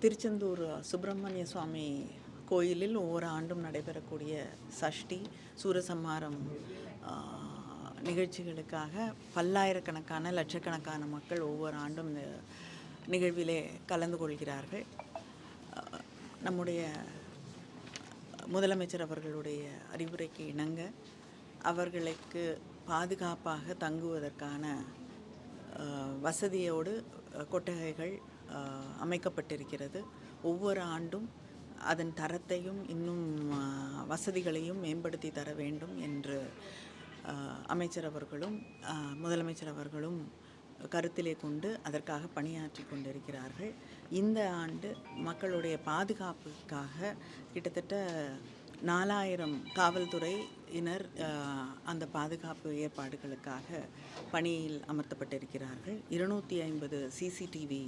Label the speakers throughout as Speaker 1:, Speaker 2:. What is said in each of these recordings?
Speaker 1: திருச்செந்தூர் சுப்பிரமணிய சுவாமி கோயிலில் ஒவ்வொரு ஆண்டும் நடைபெறக்கூடிய சஷ்டி சூரசம்ஹாரம் நிகழ்ச்சிகளுக்காக பல்லாயிரக்கணக்கான லட்சக்கணக்கான மக்கள் ஒவ்வொரு ஆண்டும் இந்த நிகழ்விலே கலந்து கொள்கிறார்கள். நம்முடைய முதலமைச்சர் அவர்களுடைய அறிவுரைக்கு இணங்க அவர்களுக்கு பாதுகாப்பாக தங்குவதற்கான வசதியோடு கொட்டகைகள் அமைக்கப்பட்டிருக்கிறது. ஒவ்வொரு ஆண்டும் அதன் தரத்தையும் இன்னும் வசதிகளையும் மேம்படுத்தி தர வேண்டும் என்று அமைச்சர் அவர்களும் முதலமைச்சர் அவர்களும் கருத்திலே கொண்டு அதற்காக பணியாற்றி கொண்டிருக்கிறார்கள். இந்த ஆண்டு மக்களுடைய பாதுகாப்புக்காக கிட்டத்தட்ட நாலாயிரம் காவல்துறையினர் அந்த பாதுகாப்பு ஏற்பாடுகளுக்காக பணியில் அமர்த்தப்பட்டிருக்கிறார்கள். இருநூற்றி ஐம்பது சிசிடிவி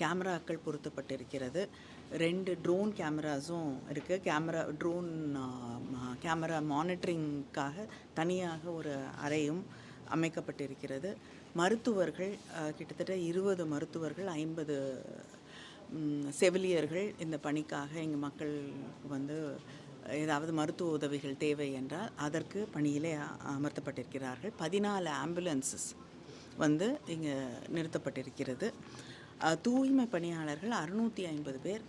Speaker 1: கேமராக்கள் பொருத்தப்பட்டிருக்கிறது. ரெண்டு ட்ரோன் கேமராஸும் இருக்குது கேமரா ட்ரோன் கேமரா மானிட்டரிங்க்காக தனியாக ஒரு அறையும் அமைக்கப்பட்டிருக்கிறது. மருத்துவர்கள் கிட்டத்தட்ட இருபது மருத்துவர்கள் ஐம்பது செவிலியர்கள் இந்த பணிக்காக எங்கள் மக்கள் வந்து ஏதாவது மருத்துவ உதவிகள் தேவை என்றால் அதற்கு பணியிலே அமர்த்தப்பட்டிருக்கிறார்கள். பதினாலு ஆம்புலன்சஸ் வந்து இங்கே நிறுத்தப்பட்டிருக்கிறது. தூய்மை பணியாளர்கள் அறுநூற்றி ஐம்பது பேர்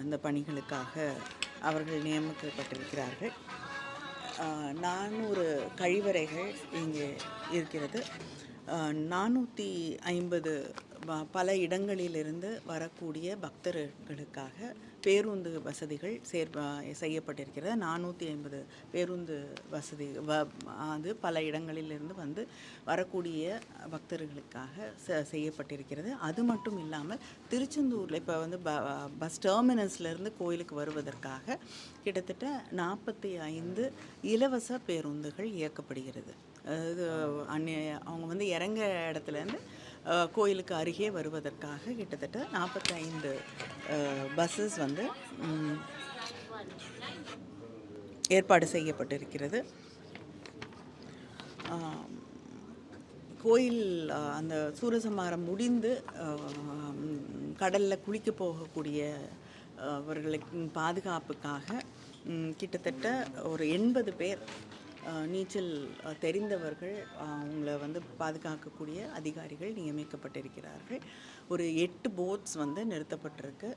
Speaker 1: அந்த பணிகளுக்காக அவர்கள் நியமிக்கப்பட்டிருக்கிறார்கள். நானூறு கழிவறைகள் இங்கே இருக்கிறது. நானூற்றி ஐம்பது பல இடங்களிலிருந்து வரக்கூடிய பக்தர்களுக்காக பேருந்து வசதிகள் சேர் செய்யப்பட்டிருக்கிறது. நானூற்றி ஐம்பது பேருந்து வசதி வ அது பல இடங்களிலிருந்து வந்து வரக்கூடிய பக்தர்களுக்காக ச செய்யப்பட்டிருக்கிறது. அது மட்டும் இல்லாமல் திருச்செந்தூரில் இப்போ வந்து ப பஸ் டெர்மினஸ்லேருந்து கோயிலுக்கு வருவதற்காக கிட்டத்தட்ட நாற்பத்தி ஐந்து இலவச பேருந்துகள் இயக்கப்படுகிறது. அதாவது அந்நிய அவங்க வந்து இறங்க இடத்துலேருந்து கோயிலுக்கு அருகே வருவதற்காக கிட்டத்தட்ட நாற்பத்தைந்து பஸ்ஸஸ் வந்து ஏற்பாடு செய்யப்பட்டிருக்கிறது. கோயில் அந்த சூரசம்மாரம் முடிந்து கடலில் குளிக்க போகக்கூடிய அவர்களுக்கு பாதுகாப்புக்காக கிட்டத்தட்ட ஒரு எண்பது பேர் நீச்சல் தெரிந்தவர்கள் அவங்கள வந்து பாதுகாக்கக்கூடிய அதிகாரிகள் நியமிக்கப்பட்டிருக்கிறார்கள். ஒரு எட்டு போட்ஸ் வந்து நிறுத்தப்பட்டிருக்கு.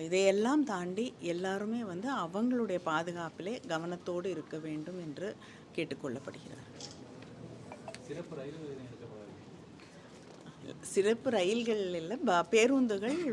Speaker 1: இதையெல்லாம் தாண்டி எல்லாருமே வந்து அவங்களுடைய பாதுகாப்பிலே கவனத்தோடு இருக்க வேண்டும் என்று கேட்டுக்கொள்ளப்படுகிறார்கள்
Speaker 2: சிறப்பு ரயில்
Speaker 1: சிறப்பு ரயில்கள் இல்லை ப- பேருந்துகள்